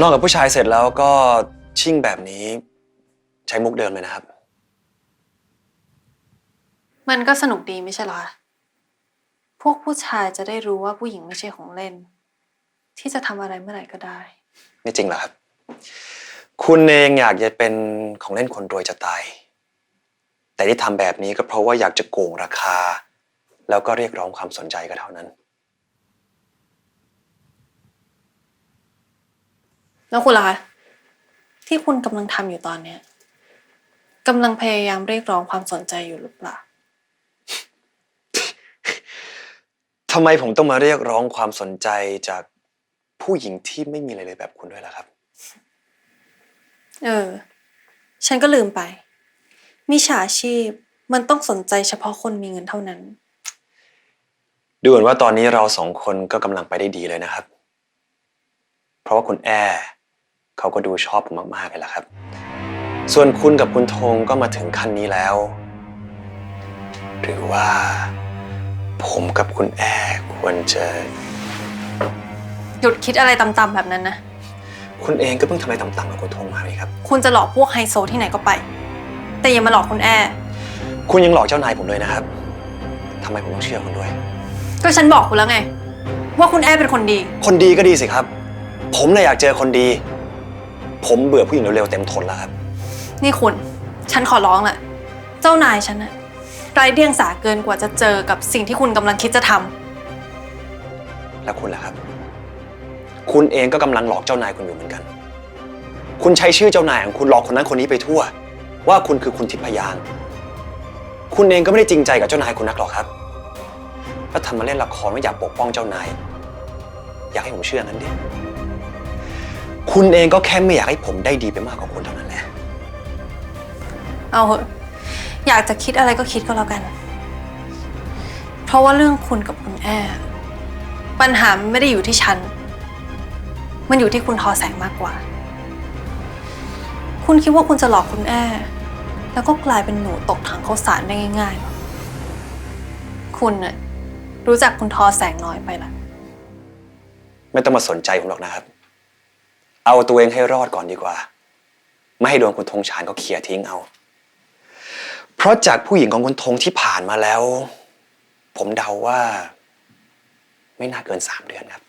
นอกกับผู้ชายเสร็จแล้วก็ชิ่งแบบนี้ ใช้มุกเดิมเลยนะครับ มันก็สนุกดีไม่ใช่เหรอคะพวกผู้ชายจะได้รู้ว่าผู้หญิงไม่ใช่ของเล่น ที่จะทำอะไรเมื่อไหร่ก็ได้ ไม่จริงเหรอครับ คุณเองอยากจะเป็นของเล่นคนรวยจะตาย แต่ที่ทำแบบนี้ก็เพราะว่าอยากจะโกงราคา แล้วก็เรียกร้องความสนใจก็เท่านั้น แล้วคุณล่ะคะที่คุณกำลังทำอยู่ตอนเนี้ยกำลังพยายามเรียกร้องความสนใจอยู่หรือเปล่า ทำไมผมต้องมาเรียกร้องความสนใจจากผู้หญิงที่ไม่มีอะไรเลยแบบคุณด้วยล่ะครับ เออ ฉันก็ลืมไป มิจฉาชีพมันต้องสนใจเฉพาะคนมีเงินเท่านั้น ดูเหมือนว่าตอนนี้เราสองคนก็กำลังไปได้ดีเลยนะครับ เพราะว่าคุณแอร์ เขาก็ดูชอบผมมากๆเลยล่ะครับ ส่วนคุณกับคุณธงก็มาถึงขั้นนี้แล้ว หรือว่า ผมกับคุณแอร์ควรจะหยุดคิดอะไรต่ำๆแบบนั้นนะ คุณเองก็เพิ่งทำอะไรต่ำๆกับคุณธงมาเลยครับ คุณจะหลอกพวกไฮโซที่ไหนก็ไป แต่อย่ามาหลอกคุณแอร์คุณยังหลอกเจ้านายผมเลยนะครับทำไมผมต้องเชื่อคุณด้วย ก็ฉันบอกคุณแล้วไง ว่าคุณแอร์เป็นคนดี คนดีก็ดีสิครับ ผมน่ะอยากเจอคนดี ผมเบื่อผู้หญิงเร็วๆเต็มทนแล้วครับ นี่คุณ ฉันขอร้องแหละเจ้านายฉันอะไร้เดียงสาเกินกว่าจะเจอกับสิ่งที่คุณกำลังคิดจะทำแล้วคุณล่ะครับ คุณเองก็กำลังหลอกเจ้านายคุณอยู่เหมือนกัน คุณใช้ชื่อเจ้านายของคุณหลอกคนนั้นคนนี้ไปทั่ว ว่าคุณคือคุณทิพยางค์คุณเองก็ไม่ได้จริงใจกับเจ้านายคุณนักหรอกครับแล้วทำมาเล่นละครว่าอยากปกป้องเจ้านาย อยากให้ผมเชื่องั้นดิ คุณเองก็แค่ไม่อยากให้ผมได้ดีไปมากกว่าคุณเท่านั้นแหละ เอาเหอะอยากจะคิดอะไรก็คิดก็แล้วกัน เพราะว่าเรื่องคุณกับคุณแอร์ปัญหามันไม่ได้อยู่ที่ฉัน มันอยู่ที่คุณทอแสงมากกว่า คุณคิดว่าคุณจะหลอกคุณแอร์แล้วก็กลายเป็นหนูตกถังข้าวสารได้ง่ายๆหรอคุณน่ะรู้จักคุณทอแสงน้อยไปละ ไม่ต้องมาสนใจผมหรอกนะครับ เอาตัวเองให้รอดก่อนดีกว่า ไม่ให้โดนคุณธงชานก็เคลียร์ทิ้งเอา เพราะจากผู้หญิงของคุณธงที่ผ่านมาแล้ว ผมเดาว่า ไม่น่าเกินสามเดือนครับ